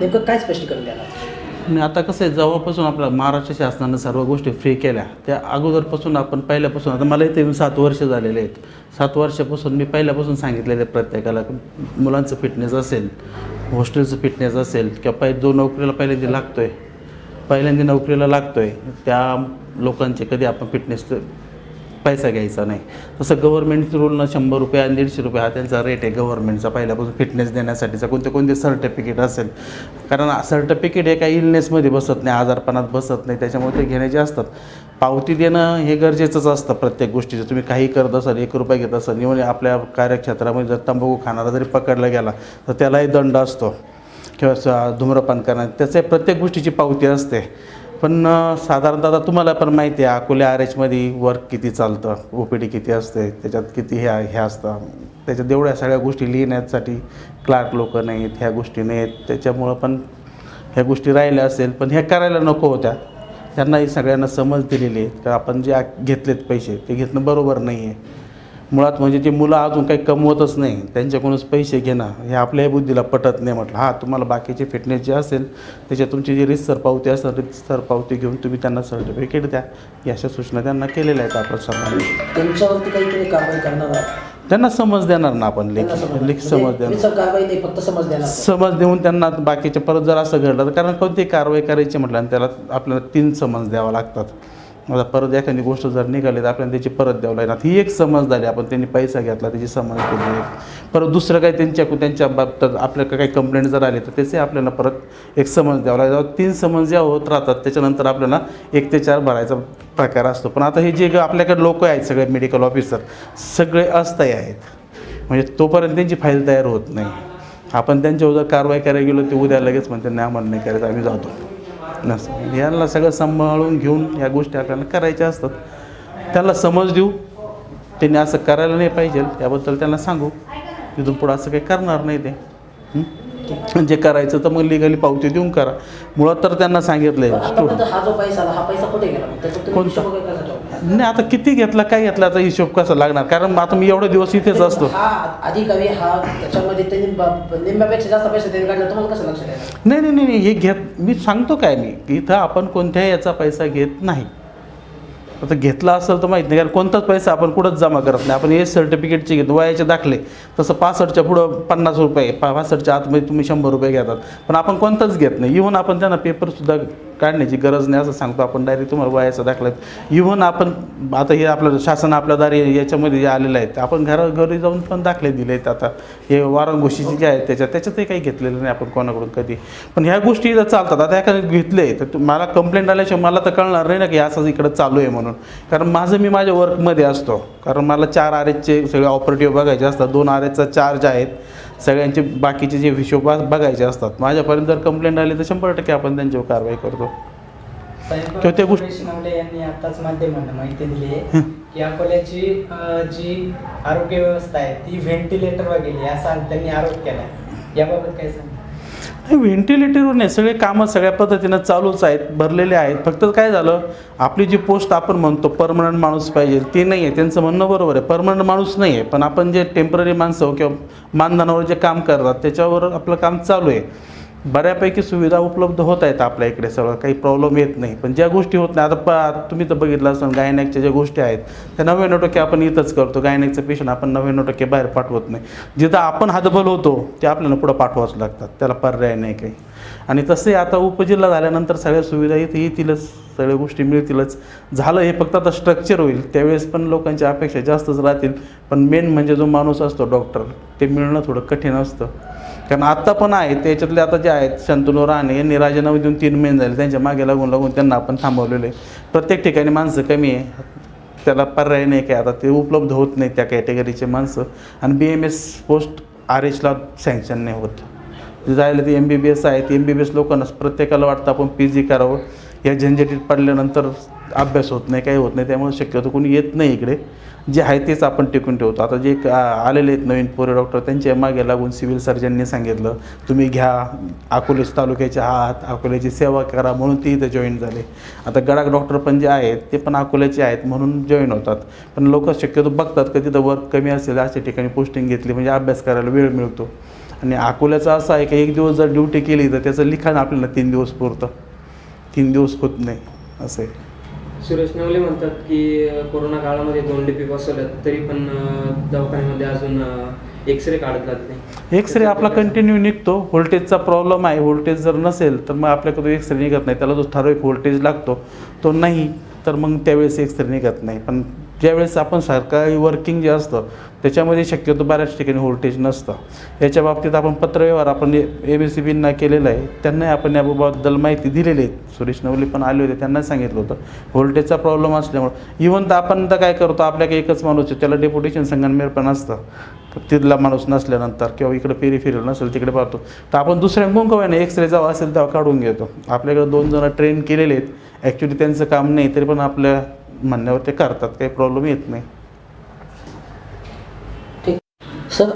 नेमकं काय स्पष्टीकरण द्यायला आणि आता कसं आहे जेव्हापासून आपल्या महाराष्ट्र शासनानं सर्व गोष्टी फ्री केल्या. त्या अगोदरपासून आपण पहिल्यापासून आता मला इथे सात वर्ष झालेले आहेत. सात वर्षापासून मी पहिल्यापासून सांगितलेले प्रत्येकाला मुलांचं फिटनेस असेल हॉस्टेलचं फिटनेस असेल किंवा पहि जो नोकरीला पहिल्यांदा लागतो आहे पहिल्यांदा नोकरीला लागतो आहे त्या लोकांचे कधी आपण फिटनेस पैसा घ्यायचा नाही. तसं गव्हर्नमेंट रूलनं शंभर रुपये आणि दीडशे रुपये हा त्यांचा रेट आहे गव्हर्नमेंटचा पहिल्यापासून फिटनेस देण्यासाठीचा कोणते कोणते सर्टिफिकेट असेल. कारण सर्टिफिकेट हे काही इलनेसमध्ये बसत नाही आजारपणात बसत नाही त्याच्यामुळे ते घेण्याचे असतात. पावती देणं हे गरजेचंच असतं प्रत्येक गोष्टीचं. तुम्ही काही करत असाल एक रुपये घेत असाल इव्हन आपल्या कार्यक्षेत्रामध्ये जर तंबाखू खाणारा जरी पकडला गेला तर त्यालाही दंड असतो. किंवा धूम्रपान करणार त्याचे प्रत्येक गोष्टीची पावती असते. पण साधारणतः आता तुम्हाला पण माहिती आहे अकोले आर एचमध्ये वर्क किती चालतं ओ पी डी किती असते त्याच्यात किती ह्या हे असतं. त्याच्यात एवढ्या सगळ्या गोष्टी लिहिण्यासाठी क्लार्क लोक नाहीत ह्या गोष्टी नाहीत. त्याच्यामुळं पण ह्या गोष्टी राहिल्या असेल पण ह्या करायला नको होत्या. त्यांनाही सगळ्यांना समज दिलेली आहे का आपण जे घेतलेत पैसे ते घेतणं बरोबर नाही आहे मुळात म्हणजे ते मुलं अजून काही कमवतच नाही त्यांच्याकडूनच पैसे घेणं हे आपल्याही बुद्धीला पटत नाही म्हटलं. हां तुम्हाला बाकीचे फिटनेस जे असेल त्याच्यात तुमची जी रितसर पावती असेल रितसर पावती घेऊन तुम्ही त्यांना सर्टिफिकेट द्या. या अशा सूचना त्यांना केलेल्या आहेत आपण सर्वांनी त्यांच्यावरती काही तुम्ही कारवाई करणार आहात? त्यांना समज देणार ना आपण लेखी लेखी समज म्हणजे समज देणार समज देऊन त्यांना बाकीचे परत जर असं घडलं तर कारण कोणती कारवाई करायची म्हटलं आणि त्याला आपल्याला तीन समज द्यावा लागतात. आता परत एखादी गोष्ट जर निघाली तर आपल्याला त्याची परत द्यावं लागणार ही एक समज झाली आपण त्यांनी पैसा घेतला त्याची समज दिली परत दुसरं काही त्यांच्या त्यांच्या बाबतीत आपल्याला काही कंप्लेंट जर आली तर त्याचे आपल्याला परत एक समज द्यावं लागेल. तीन समज या होत राहतात त्याच्यानंतर आपल्याला एक ते चार भरायचा प्रकार असतो. पण आता हे जे आपल्याकडे लोक आहेत सगळे मेडिकल ऑफिसर सगळे अस्थायी आहेत. म्हणजे तोपर्यंत त्यांची फाईल तयार होत नाही. आपण त्यांच्यावर जर कारवाई करायला गेलो ते उद्या लगेच म्हणते नाही आम्हाला नाही करायचं आम्ही जातो. नसं यांना सगळं सांभाळून घेऊन या गोष्टी आपल्याला करायच्या असतात. त्याला समज देऊ. त्यांनी असं करायला नाही पाहिजे. याबद्दल त्यांना सांगू. तिथून पुढं असं काही करणार नाही ते? जे करायचं तर मग लिगली पावती देऊन करा. मुळात तर त्यांना सांगितलं आहे कोणता? नाही आता किती घेतला काय घेतला आता हिशोब कसा लागणार? कारण आता मी एवढे दिवस इथेच असतो. हा अधिकारी हा त्याच्यामध्ये त्यांनी ब- निम्म्यापेक्षा जास्त पैसे त्यांनी काढले तुम्हाला कसं लक्षात येणार? नाही नाही नाही नाही, हे घेत मी सांगतो काय मी की इथं आपण कोणत्याही याचा पैसा घेत नाही. आता घेतला असेल तर माहीत नाही कारण कोणताच पैसा आपण कुठंच जमा करत नाही. आपण हे सर्टिफिकेटचे घेतो वयाचे दाखले तसं पासष्टच्या पुढं पन्नास रुपये पा पासष्टच्या आतमध्ये तुम्ही शंभर रुपये घेतात. पण आपण कोणताच घेत नाही. इव्हन आपण त्यांना पेपरसुद्धा काढण्याची गरज नाही असं सांगतो आपण. डायरेक्ट तुम्हाला वयाचा दाखला इव्हन आपण आता हे आपलं शासन आपल्या दारी याच्यामध्ये जे आलेलं आहे. आपण घरा घरी जाऊन पण दाखले दिले आहेत आता. हे वारंगोशीचे जे आहेत त्याच्यात त्याच्यातही काही घेतलेलं नाही आपण कोणाकडून कधी. पण ह्या गोष्टी जर चालतात आता एखादे घेतले तर मला कंप्लेंट आल्याशिवाय मला तर कळणार नाही ना की असं इकडं चालू आहे म्हणून. कारण माझं मी माझ्या वर्कमध्ये असतो. कारण मला चार आर एचचे सगळे ऑपरेटिव्ह बघायचे असतात. दोन आर एचचा चार्ज आहेत. सगळ्यांचे बाकीचे जे हिशोब बघायचे असतात. माझ्यापर्यंत जर कंप्लेंट आली तर शंभर टक्के आपण त्यांच्यावर कारवाई करतो. किंवा त्या गोष्टी- यांनी आताच माध्यमांना माहिती दिली आहे की अकोल्याची जी आरोग्य व्यवस्था आहे ती व्हेंटिलेटरवर गेली असा त्यांनी आरोप केला याबाबत काय सांग व्हेंटिलेटरवर नाही सगळे कामं सगळ्या पद्धतीनं चालूच आहेत भरलेले आहेत. फक्त काय झालं आपली जी पोस्ट आपण म्हणतो परमनंट माणूस पाहिजे ते नाही आहे त्यांचं म्हणणं बरोबर आहे. परमनंट माणूस नाही आहे पण आपण जे टेंपररी माणसं किंवा मानधनावर जे काम करतात त्याच्यावर आपलं काम चालू आहे. बऱ्यापैकी सुविधा उपलब्ध होत आहेत आपल्या इकडे सगळं काही प्रॉब्लेम येत नाही. पण ज्या गोष्टी होत नाही आता प तुम्ही तर बघितलं असाल गायनॅकच्या ज्या गोष्टी आहेत त्या नव्याण्णव टक्के आपण इथंच करतो. गायनॅकचं पेशंट आपण नव्याण्णव टक्के बाहेर पाठवत नाही. जिथं आपण हातबल होतो ते आपल्याला पुढं पाठवावंच लागतात. त्याला पर्याय नाही काही. आणि तसे आता उपजिल्हा झाल्यानंतर सगळ्या सुविधा इथे येतीलच सगळ्या गोष्टी मिळतीलच. झालं हे फक्त आता स्ट्रक्चर होईल. त्यावेळेस पण लोकांच्या अपेक्षा जास्तच राहतील. पण मेन म्हणजे जो माणूस असतो डॉक्टर ते मिळणं थोडं कठीण असतं. कारण आत्ता पण आहे त्याच्यातले आता जे आहेत शंतनू राणे यांनी राजीनामे देऊन तीन महिने झाले त्यांच्या मागे लागून लागून त्यांना आपण थांबवलेलं आहे. प्रत्येक ठिकाणी माणसं कमी आहे. त्याला पर्याय नाही काय आता ते उपलब्ध होत नाही त्या कॅटेगरीचे माणसं. आणि B M S post R एचला sanction नाही होत. जायला ते एम बी बी एस आहे ते एम बी बी एस लोकांना प्रत्येकाला वाटतं आपण पी जी करावं. या झंझटीत पडल्यानंतर अभ्यास होत नाही काही होत नाही त्यामुळे शक्यतो कोणी येत नाही इकडे. जे आहे तेच आपण टिकून ठेवतो. आता जे आलेले आहेत नवीन पोरे डॉक्टर त्यांच्या मागे लागून सिव्हिल सर्जननी सांगितलं तुम्ही घ्या अकोले तालुक्याच्या आहात अकोल्याची सेवा करा म्हणून ते इथं जॉईन झाले. आता गडाक डॉक्टर पण जे आहेत ते पण अकोल्याचे आहेत म्हणून जॉईन होतात. पण लोक शक्यतो बघतात का तिथं वर्क कमी असेल अशा ठिकाणी पोस्टिंग घेतली म्हणजे अभ्यास करायला वेळ मिळतो. आणि अकोल्याचं असं आहे की एक दिवस जर ड्युटी केली तर त्याचं लिखाण आपल्याला तीन दिवस पुरतं. तीन दिवस होत नाही असं आहे. सुरेश नवले म्हणतात की कोरोना काळामध्ये दोन डीपी बसवल्यात तरी पण दवाखान्यामध्ये अजून एक्सरे काढत जात नाही. एक्सरे आपला कंटिन्यू निघतो. व्होल्टेजचा प्रॉब्लेम आहे. व्होल्टेज जर नसेल तर मग आपल्याकडे एक्सरे निघत नाही. त्याला जो ठराविक व्होल्टेज लागतो तो नाही. तर मग त्यावेळेस एक्सरे निघत नाही. पण ज्यावेळेस आपण सरकारी वर्किंग जे असतं त्याच्यामध्ये शक्यतो बऱ्याच ठिकाणी व्होल्टेज नसतं. याच्या बाबतीत आपण पत्रव्यवहार आपण ए बी सी बींना केलेला आहे त्यांनाही आपण याबाबद्दल माहिती दिलेली आहे. सुरेश नवले पण आले होते त्यांना सांगितलं होतं. व्होल्टेजचा प्रॉब्लेम असल्यामुळं इव्हन तर आपण तर काय करतो आपल्याकडे एकच माणूस आहे त्याला डेप्युटेशन संगणमेर पण असतं तर तिथला माणूस नसल्यानंतर किंवा इकडे पेरी फिरल नसेल तिकडे पाहतो. तर आपण दुसऱ्या का ना एक्सरे जावं असेल तेव्हा काढून घेतो. आपल्याकडे दोन जण ट्रेन केलेले आहेत. ॲक्च्युली त्यांचं काम नाही तरी पण आपल्या म्हणण्यावर ते करतात काही प्रॉब्लेम येत नाही.